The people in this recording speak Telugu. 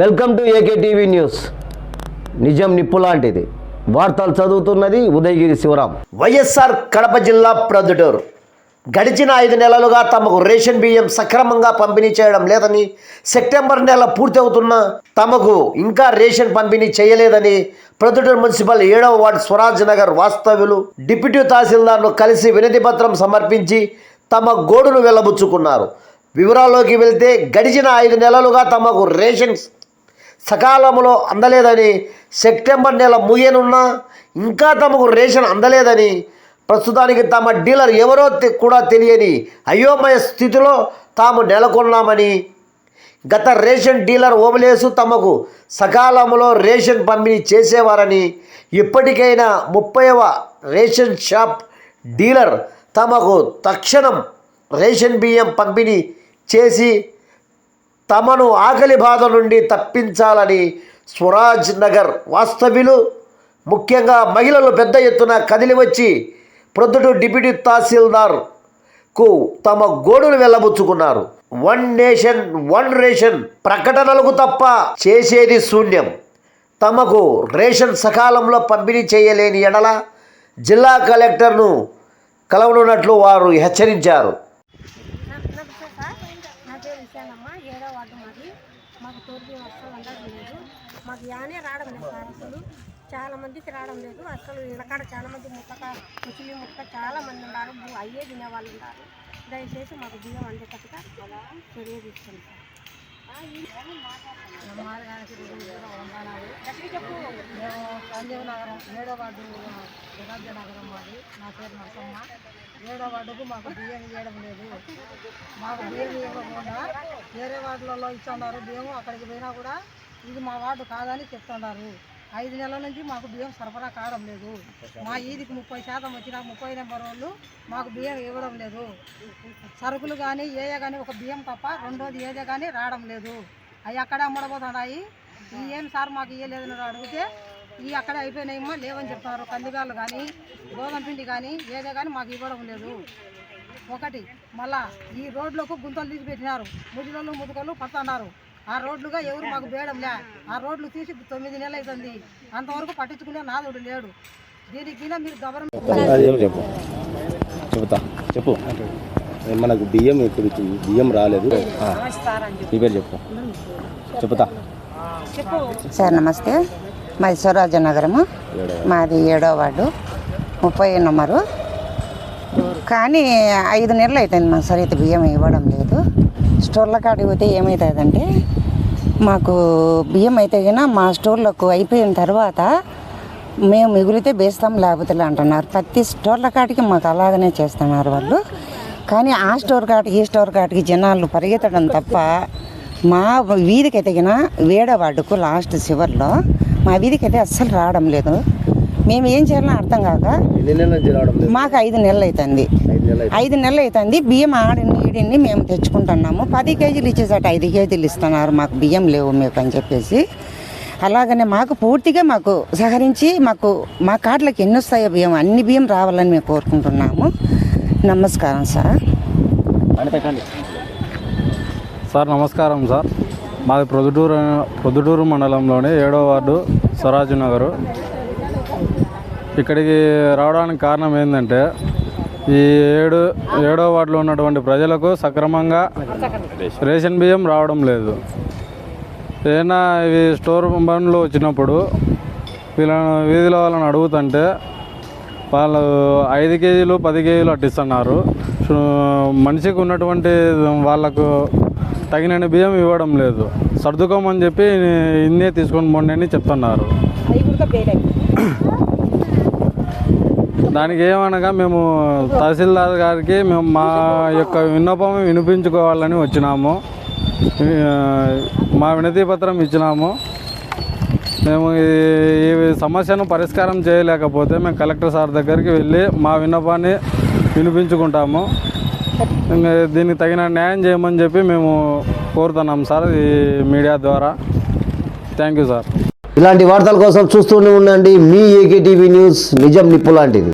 Welcome to AK TV news. నిజం నిప్పు లాంటిది. వార్తలు చదువుతున్నది ఉదయగిరి శివరాం. వైఎస్ఆర్ కడప జిల్లా ప్రొద్దుటూరు. గడిచిన ఐదు నెలలుగా తమకు రేషన్ బియ్యం సక్రమంగా పంపిణీ చేయడం లేదని సెప్టెంబర్ నెల పూర్తి అవుతున్న తమకు ఇంకా రేషన్ పంపిణీ చేయలేదని ప్రొద్దుటూరు మున్సిపల్ ఏడవ వార్డు స్వరాజ్ నగర్ వాస్తవ్యులు డిప్యూటీ తహసీల్దార్ను కలిసి వినతి పత్రం సమర్పించి తమ గోడును వెల్లబుచ్చుకున్నారు వివరాల్లోకి వెళ్తే గడిచిన ఐదు నెలలుగా తమకు రేషన్ సకాలంలో అందలేదని సెప్టెంబర్ నెల ముగియనున్నా ఇంకా తమకు రేషన్ అందలేదని ప్రస్తుతానికి తమ డీలర్ ఎవరో కూడా తెలియని అయోమయ స్థితిలో తాము నెలకొన్నామని గత రేషన్ డీలర్ ఓబలేసు తమకు సకాలంలో రేషన్ పంపిణీ చేసేవారని ఇప్పటికైనా ముప్పైవ రేషన్ షాప్ డీలర్ తమకు తక్షణం రేషన్ బియ్యం పంపిణీ చేసి తమను ఆకలి బాధ నుండి తప్పించాలని స్వరాజ్ నగర్ వాస్తవ్యులు ముఖ్యంగా మహిళలు పెద్ద ఎత్తున కదిలి వచ్చి ప్రొద్దుటూ డిప్యూటీ తహసీల్దార్కు తమ గోడును వెళ్ళబుచ్చుకున్నారు వన్ నేషన్ వన్ రేషన్ ప్రకటనలకు తప్ప చేసేది శూన్యం. తమకు రేషన్ సకాలంలో పంపిణీ చేయలేని ఎడల జిల్లా కలెక్టర్ను కలవనున్నట్లు వారు హెచ్చరించారు నా- నమస్తే సార్ నా పేరు విశాలమ్మ ఏడో వార్డు మాది మాకు తోటి అస్సలు అందడం లేదు. మాకు యానే రావడం లేదు సార్ అసలు. చాలా మందికి రావడం లేదు. అసలు ఇళ్ళకాడ చాలా మంది ముట్టక ముస్లిం ముక్క చాలా మంది ఉన్నారు. అయ్యే తినేవాళ్ళు ఉన్నారు. దయచేసి మాకు బియ్యం అందేటట్టుగా చర్య తీసుకోండి మేము సంజీవ్ నగరం ఏడో వార్డు నగరం మాది. నా పేరు నరసమ్మ. ఏడో వార్డుకు మాకు బియ్యం ఇవ్వడం లేదు. మాకు బియ్యం ఇవ్వకుండా వేరే వార్డులలో ఇస్తున్నారు బియ్యం అక్కడికి పోయినా కూడా ఇది మా వార్డు కాదని చెప్తున్నారు. ఐదు నెలల నుంచి మాకు బియ్యం సరఫరా కావడం లేదు. మా ఈదికి ముప్పై శాతం వచ్చిన ముప్పై నెంబర్ వాళ్ళు మాకు బియ్యం ఇవ్వడం లేదు. సరుకులు కానీ ఏయే కానీ ఒక బియ్యం తప్ప రెండోది ఏదే కానీ రావడం లేదు. అవి అక్కడే అమ్మడబోతున్నాయి. ఈ ఏం సార్ మాకు ఇవ్వలేదని అడిగితే ఈ అక్కడే అయిపోయినాయమ్మా లేవని చెప్తున్నారు. కందిగాళ్ళు కానీ గోధుమ పిండి కానీ ఏదే కానీ మాకు ఇవ్వడం లేదు. ఒకటి మళ్ళా ఈ రోడ్లకు గుంతలు తీసి పెట్టినారు. ముదిలోళ్ళు ముదుకలు పడుతున్నారు. ఆ రోడ్లుగా ఎవరు మాకు బేయడంలే ఆ రోడ్లు తీసి తొమ్మిది నెలలు అవుతుంది. అంతవరకు పట్టించుకునే నాదుడు లేడు. దీనికి మీరు గవర్నమెంట్ చెప్పు. చెబుతా. చెప్పు. మనకు బియ్యం ఇచ్చింది. బియ్యం రాలేదు. నీ పేరు చెప్పు. చెబుతా. సార్ నమస్తే. మాది స్వరాజ్య నగరము మాది ఏడో వార్డు. ముప్పై నెంబరు. కానీ ఐదు నెలలు అవుతుంది మాకు సరిగ్గా బియ్యం ఇవ్వడం లేదు. స్టోర్ల కాడికి పోతే ఏమవుతుందంటే మాకు బియ్యం అయితే కన్నా మా స్టోర్లకు అయిపోయిన తర్వాత మేము మిగిలితే బేస్తాం లేకపోతే అంటున్నారు. ప్రతి స్టోర్ల కాటికి మాకు అలాగనే చేస్తున్నారు వాళ్ళు. కానీ ఆ స్టోర్ కాటికి ఈ స్టోర్ కాటికి జనాలు పరిగెత్తడం తప్ప మా వీధికి అయితే గిన వేడ వార్డుకు లాస్ట్ చివర్లో మా వీధికి అయితే అస్సలు రావడం లేదు. మేము ఏం చేయాలో అర్థం కాక మాకు ఐదు నెలలు అవుతుంది ఐదు నెలలు అవుతుంది బియ్యం ఆడిని ఈడిని మేము తెచ్చుకుంటున్నాము. పది కేజీలు ఇచ్చేసట ఐదు కేజీలు ఇస్తున్నారు. మాకు బియ్యం లేవు మీకు అని చెప్పేసి. అలాగనే మాకు పూర్తిగా మాకు సహకరించి మాకు మా కార్డులకు ఎన్ని వస్తాయో బియ్యం అన్ని బియ్యం రావాలని మేము కోరుకుంటున్నాము. నమస్కారం సార్. సార్ నమస్కారం సార్. మాది ప్రొద్దుటూరు ప్రొద్దుటూరు మండలంలోని ఏడో వార్డు స్వరాజు నగరు. ఇక్కడికి రావడానికి కారణం ఏంటంటే ఈ ఏడు ఏడో వార్డులో ఉన్నటువంటి ప్రజలకు సక్రమంగా రేషన్ బియ్యం రావడం లేదు. ఏదైనా ఇవి స్టోర్ బండ్లు వచ్చినప్పుడు వీళ్ళ వీధిలో వాళ్ళని అడుగుతుంటే వాళ్ళు ఐదు కేజీలు పది కేజీలు అట్టిస్తున్నారు. మనిషికి ఉన్నటువంటి వాళ్ళకు తగినన్ని బియ్యం ఇవ్వడం లేదు. సర్దుకోమని చెప్పి ఇన్నే తీసుకొని పోండి అని చెప్తున్నారు. దానికి ఏమనగా మేము తహసీల్దార్ గారికి మేము మా యొక్క విన్నపం వినిపించుకోవాలని వచ్చినాము. మా వినతి పత్రం ఇచ్చినాము. మేము ఈ సమస్యను పరిష్కారం చేయలేకపోతే మేము కలెక్టర్ సార్ దగ్గరికి వెళ్ళి మా విన్నపాన్ని వినిపించుకుంటాము. దీనికి తగిన న్యాయం చేయమని చెప్పి మేము కోరుతున్నాం సార్ ఈ మీడియా ద్వారా. థ్యాంక్ యూ సార్ ఇలాంటి వార్తల కోసం చూస్తూనే ఉండండి. మీ ఏకే టీవీ న్యూస్ నిజం నిప్పు లాంటిది.